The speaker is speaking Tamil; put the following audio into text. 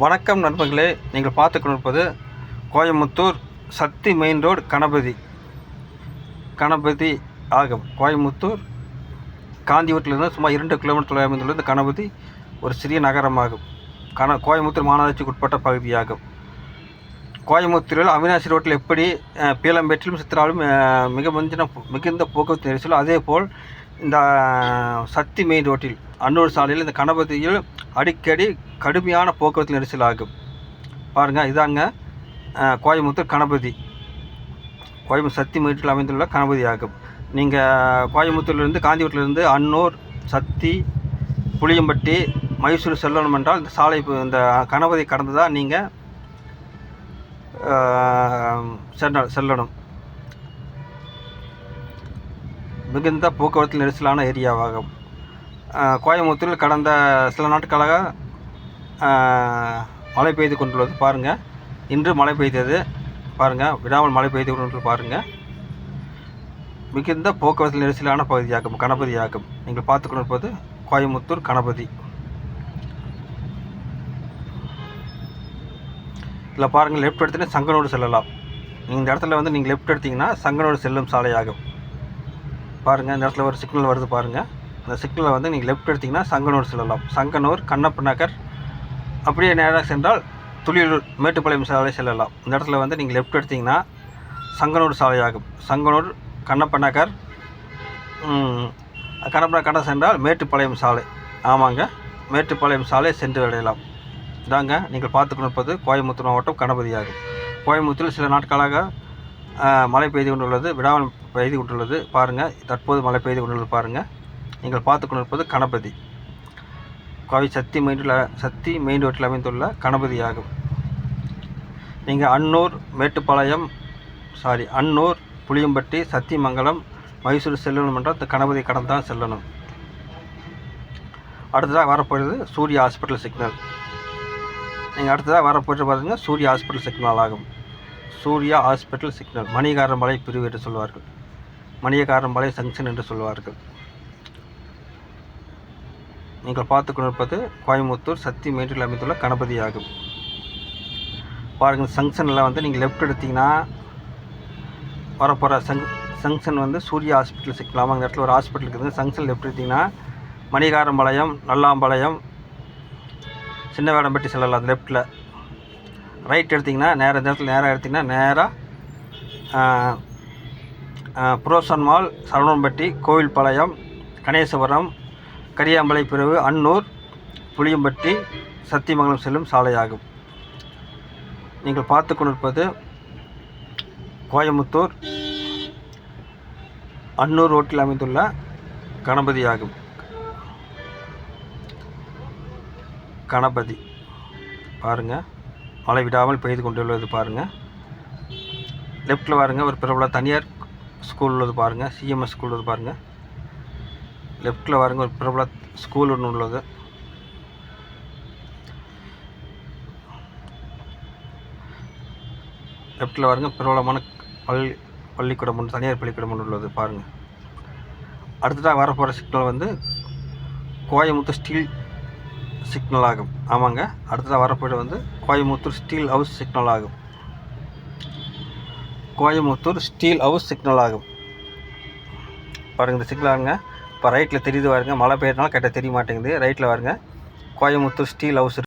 வணக்கம் நண்பர்களே நீங்கள் பார்த்து கொண்டிருப்பது கோயம்புத்தூர் சக்தி மெயின் ரோடு கணபதி. கணபதி ஆகும். கோயம்புத்தூர் காந்திவூட்டிலிருந்து சுமார் இரண்டு கிலோமீட்டர் தொலைவில் அமைந்துள்ளது கணபதி ஒரு சிறிய நகரமாகும். கண கோயம்புத்தூர் மாநகராட்சிக்கு உட்பட்ட பகுதியாகும். கோயம்புத்தூரில் அவினாசி ரோட்டில் எப்படி பீலம்பேட்டிலும் சித்திராலும் மிக மிஞ்சின மிகுந்த போக்குவரத்து நெரிசலோ அதே போல் இந்த சக்தி மெயின் ரோட்டில் அன்னூர் சாலையில் இந்த கணபதியில் அடிக்கடி கடுமையான போக்குவரத்து நெரிசல் ஆகும். பாருங்கள் இதாங்க கோயம்புத்தூர் கணபதி. கோயம்புத்தூர் சக்தி மீட்டில் அமைந்துள்ள கணபதி ஆகும். நீங்கள் கோயம்புத்தூர்லேருந்து காந்திபுரத்துலேருந்து அன்னூர் சக்தி புளியம்பட்டி மைசூர் செல்லணும் என்றால் இந்த சாலை இந்த கணபதி கடந்து தான் நீங்கள் செல்ல செல்லணும். மிகுந்த போக்குவரத்து நெரிசலான ஏரியாவாகும். கோயம்புத்தூரில் கடந்த சில நாட்களாக மழை பெய்து கொண்டுள்ளது. பாருங்கள் இன்று மழை பெய்தது. பாருங்கள் விடாமல் மழை பெய்து கொண்டு பாருங்கள் மிகுந்த போக்குவரத்து நெரிசலான பகுதியாகும். கணபதியாகும். நீங்கள் பார்த்து கொண்டிருப்பது கோயம்புத்தூர் கணபதி. இதில் பாருங்கள். லெஃப்ட் எடுத்துட்டு சங்கனோடு செல்லலாம். இந்த இடத்துல வந்து நீங்கள் லெஃப்ட் எடுத்தீங்கன்னா சங்கனோடு செல்லும் சாலையாகும். பாருங்கள் இந்த இடத்துல ஒரு சிக்னல் வருது பாருங்கள் அந்த சிக்னலை வந்து நீங்கள் லெஃப்ட் எடுத்தீங்கன்னா சங்கனூர் செல்லலாம். சங்கனூர் கண்ணப்ப நகர் அப்படியே நேராக சென்றால் துளியூர் மேட்டுப்பாளையம் சாலை செல்லலாம். இந்த இடத்துல வந்து நீங்கள் லெஃப்ட் எடுத்தீங்கன்னா சங்கனூர் சாலையாகும். சங்கனூர் கண்ணப்ப நகர் ம், கண்ணப்ப சென்றால் மேட்டுப்பாளையம் சாலை. ஆமாங்க மேட்டுப்பாளையம் சாலை சென்று அடையலாம். இதாங்க நீங்கள் பார்த்து இருப்பது கோயம்புத்தூர் மாவட்டம் கணபதியாகும். கோயம்புத்தூரில் சில நாட்களாக மழை பெய்து கொண்டுள்ளது விடாமல் பெய்து கொண்டுள்ளது. பாருங்கள் தற்போது மழை பெய்து கொண்டுள்ளது பாருங்கள் நீங்கள் பார்த்துக்கொண்டு இருப்பது கணபதி. கோவை சக்தி மெயின் சக்தி மெயின் ரோட்டில் அமைந்துள்ள கணபதியாகும். நீங்கள் அன்னூர் மேட்டுப்பாளையம் சாரி அன்னூர் புளியம்பட்டி சத்தியமங்கலம் மைசூர் செல்லணும் என்றால் இந்த கணபதி கடந்து தான் செல்லணும். அடுத்ததாக வரப்போகிறது சூரிய ஹாஸ்பிட்டல் சிக்னல். நீங்கள் அடுத்ததாக வரப்போகிறது பார்த்தீங்கன்னா சூரிய ஹாஸ்பிட்டல் சிக்னல் ஆகும். சூர்யா ஹாஸ்பிட்டல் சிக்னல் மணிகாரம்பாளைய பிரிவு என்று சொல்வார்கள். மணியகாரம்பாளைய ஜங்ஷன் என்று சொல்வார்கள். நீங்கள் பார்த்து கொண்டிருப்பது கோயம்புத்தூர் சக்தி மேட்டில் அமைந்துள்ள கணபதி ஆகும் பாருங்கள் ஜங்ஷனில் வந்து நீங்கள் லெஃப்ட் எடுத்தீங்கன்னா வரப்போகிற சங் சங்ஷன் வந்து சூர்யா ஹாஸ்பிட்டல் சிக்னல் அந்த இடத்துல ஒரு ஹாஸ்பிட்டல் இருக்குது. சங்ஷன் லெஃப்ட் எடுத்தீங்கன்னா மணிகாரம்பாளையம் நல்லாம்பாளையம் சின்ன வேடம்பட்டி செல்லலாம். அந்த லெஃப்ட்டில் ரைட் எடுத்திங்கன்னா நேராக இந்த இடத்துல நேராக எடுத்திங்கன்னா நேராக புரோசன் மால் சரவணம்பட்டி கோவில்பாளையம் கணேசபுரம் கரியாம்பலை பிரிவு அன்னூர் புளியம்பட்டி சத்தியமங்கலம் செல்லும் சாலையாகும். நீங்கள் பார்த்து கொண்டிருப்பது கோயம்புத்தூர் அன்னூர் ரோட்டில் அமைந்துள்ள கணபதி ஆகும் கணபதி. பாருங்கள் மழை விடாமல் பெய்து கொண்டுள்ளது பாருங்கள் லெஃப்ட்டில் பாருங்கள் ஒரு பிரபல தனியார் ஸ்கூல் உள்ளது பாருங்கள் சிஎம்எஸ் ஸ்கூல் உள்ளது பாருங்கள் லெஃப்டில் பாருங்க ஒரு பிரபல ஸ்கூல் ஒன்று உள்ளது. லெஃப்டில் பாருங்க பிரபலமான பள்ளி பள்ளிக்கூடம் ஒன்று தனியார் பள்ளிக்கூடம் ஒன்று உள்ளது பாருங்கள் அடுத்ததாக வரப்போகிற சிக்னல் வந்து கோயமுத்தூர் ஸ்டீல் சிக்னல் ஆகும். ஆமாங்க. அடுத்ததாக வரப்போகிற வந்து கோயமுத்தூர் ஸ்டீல் ஹவுஸ் சிக்னல் ஆகும். கோயமுத்தூர் ஸ்டீல் ஹவுஸ் சிக்னல் ஆகும். பாருங்கள் இந்த சிக்னல் ஆகுங்க. இப்போ ரைட்டில் தெரியுது பாருங்க. மழை பெய்யறதுனால கரெக்டாக தெரிய மாட்டேங்குது. ரைட்டில் பாருங்க. Coimbatore steel house